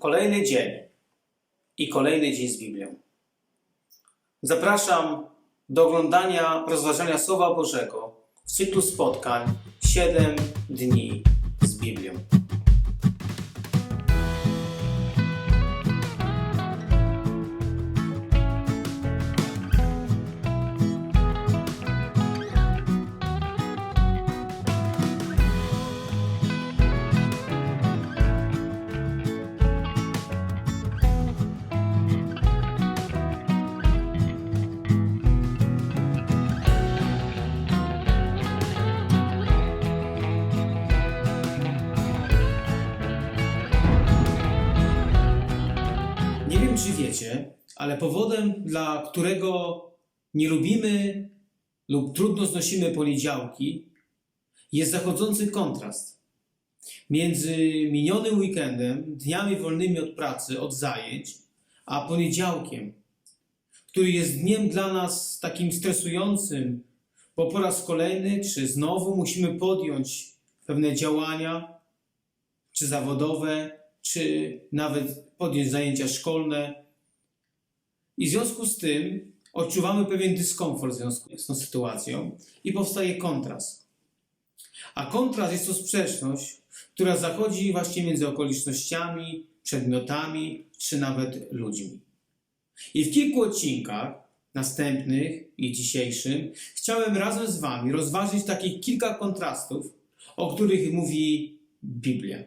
kolejny dzień i kolejny dzień z Biblią. Zapraszam do oglądania rozważania Słowa Bożego w cyklu spotkań 7 dni ale powodem, dla którego nie lubimy lub trudno znosimy poniedziałki, jest zachodzący kontrast między minionym weekendem, dniami wolnymi od pracy, od zajęć, a poniedziałkiem, który jest dniem dla nas takim stresującym, bo po raz kolejny, czy znowu musimy podjąć pewne działania, czy zawodowe, czy nawet podjąć zajęcia szkolne. I w związku z tym odczuwamy pewien dyskomfort w związku z tą sytuacją i powstaje kontrast. A kontrast jest to sprzeczność, która zachodzi właśnie między okolicznościami, przedmiotami, czy nawet ludźmi. I w kilku odcinkach, następnych i dzisiejszym, chciałem razem z Wami rozważyć takich kilka kontrastów, o których mówi Biblia.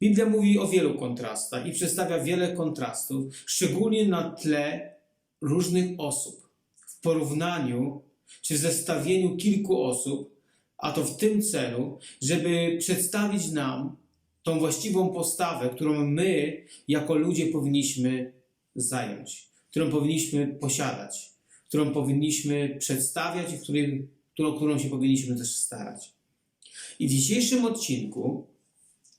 Biblia mówi o wielu kontrastach i przedstawia wiele kontrastów, szczególnie na tle różnych osób. W porównaniu czy zestawieniu kilku osób, a to w tym celu, żeby przedstawić nam tą właściwą postawę, którą my jako ludzie powinniśmy zająć, którą powinniśmy posiadać, którą powinniśmy przedstawiać i którą, którą się powinniśmy też starać. I w dzisiejszym odcinku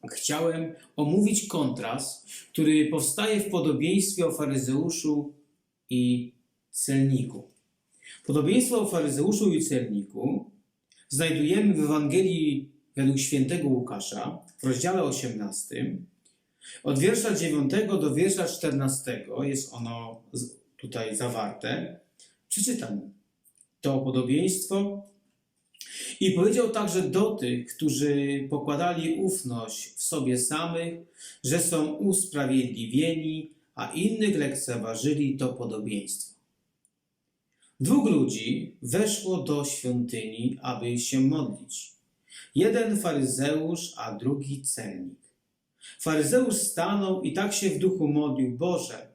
chciałem omówić kontrast, który powstaje w podobieństwie o faryzeuszu i celniku. Podobieństwo o faryzeuszu i celniku znajdujemy w Ewangelii według świętego Łukasza w rozdziale 18. Od wiersza 9 do wiersza 14 jest ono tutaj zawarte. Przeczytam to podobieństwo i powiedział także do tych, którzy pokładali ufność w sobie samych, że są usprawiedliwieni, a innych lekceważyli to podobieństwo. Dwóch ludzi weszło do świątyni, aby się modlić. Jeden faryzeusz, a drugi celnik. Faryzeusz stanął i tak się w duchu modlił: Boże,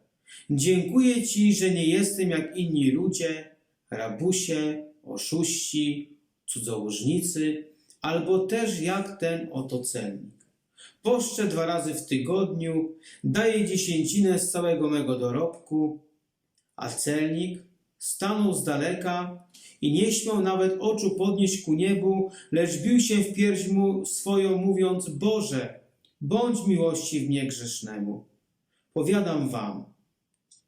dziękuję Ci, że nie jestem jak inni ludzie, rabusie, oszuści, cudzołożnicy, albo też jak ten oto celnik. Poszczę dwa razy w tygodniu, daję dziesięcinę z całego mego dorobku, a celnik stanął z daleka i nie śmiał nawet oczu podnieść ku niebu, lecz bił się w pierś mu swoją, mówiąc: Boże, bądź miłości mnie grzesznemu. Powiadam wam,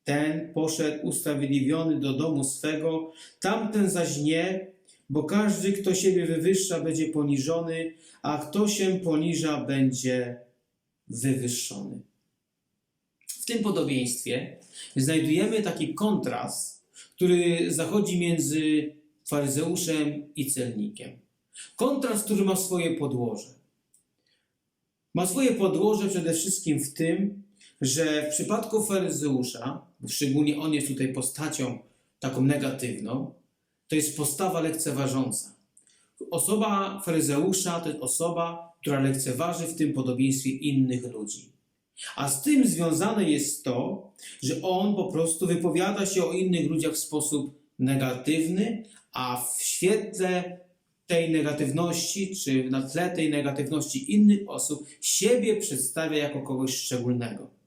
ten poszedł usprawiedliwiony do domu swego, tamten zaś nie, bo każdy, kto siebie wywyższa, będzie poniżony, a kto się poniża, będzie wywyższony. W tym podobieństwie znajdujemy taki kontrast, który zachodzi między faryzeuszem i celnikiem. Kontrast, który ma swoje podłoże. Ma swoje podłoże przede wszystkim w tym, że w przypadku faryzeusza, szczególnie on jest tutaj postacią taką negatywną, to jest postawa lekceważąca. Osoba faryzeusza to jest osoba, która lekceważy w tym podobieństwie innych ludzi. A z tym związane jest to, że on po prostu wypowiada się o innych ludziach w sposób negatywny, a w świetle tej negatywności, czy na tle tej negatywności innych osób, siebie przedstawia jako kogoś szczególnego.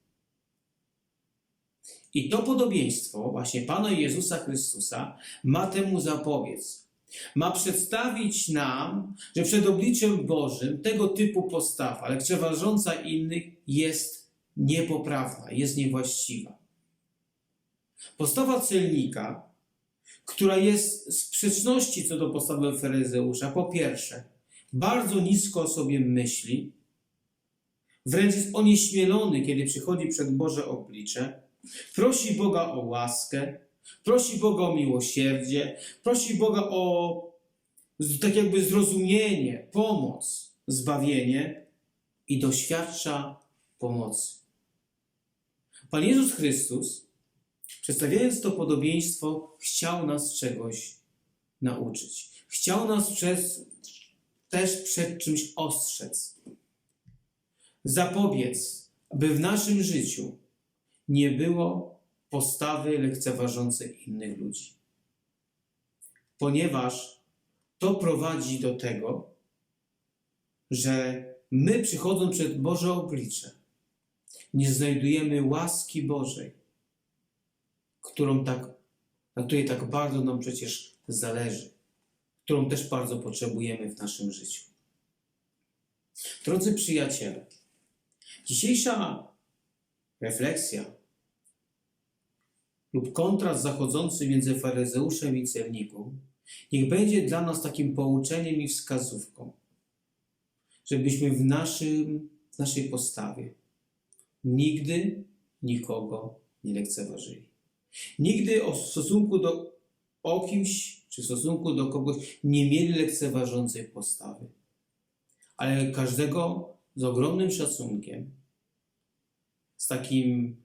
I to podobieństwo właśnie Pana Jezusa Chrystusa ma temu zapobiec. Ma przedstawić nam, że przed obliczem Bożym tego typu postawa, lekceważąca innych, jest niepoprawna, jest niewłaściwa. Postawa celnika, która jest w sprzeczności co do postawy faryzeusza, po pierwsze, bardzo nisko o sobie myśli, wręcz jest onieśmielony, kiedy przychodzi przed Boże oblicze, prosi Boga o łaskę, prosi Boga o miłosierdzie, prosi Boga o tak jakby zrozumienie, pomoc, zbawienie i doświadcza pomocy. Pan Jezus Chrystus, przedstawiając to podobieństwo, chciał nas czegoś nauczyć. Chciał nas przez, też przed czymś ostrzec. Zapobiec, by w naszym życiu nie było postawy lekceważącej innych ludzi. Ponieważ to prowadzi do tego, że my przychodząc przed Boże oblicze, nie znajdujemy łaski Bożej, którą tak, na której tak bardzo nam przecież zależy, którą też bardzo potrzebujemy w naszym życiu. Drodzy przyjaciele, dzisiejsza refleksja lub kontrast zachodzący między faryzeuszem i celnikiem niech będzie dla nas takim pouczeniem i wskazówką, żebyśmy w, naszym, w naszej postawie nigdy nikogo nie lekceważyli. Nigdy w stosunku do o kimś, czy w stosunku do kogoś nie mieli lekceważącej postawy, ale każdego z ogromnym szacunkiem, z takim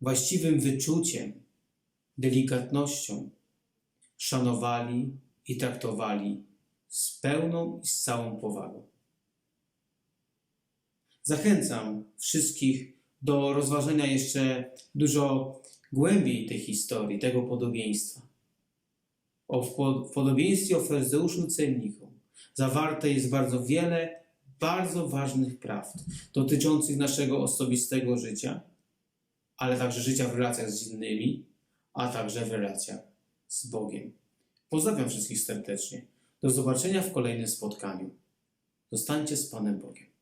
właściwym wyczuciem, delikatnością szanowali i traktowali z pełną i z całą powagą. Zachęcam wszystkich do rozważenia jeszcze dużo głębiej tej historii, tego podobieństwa. O, w, po, w podobieństwie o Ferzeuszu Celniku zawarte jest bardzo wiele bardzo ważnych prawd dotyczących naszego osobistego życia, ale także życia w relacjach z innymi, a także w relacjach z Bogiem. Pozdrawiam wszystkich serdecznie. Do zobaczenia w kolejnym spotkaniu. Zostańcie z Panem Bogiem.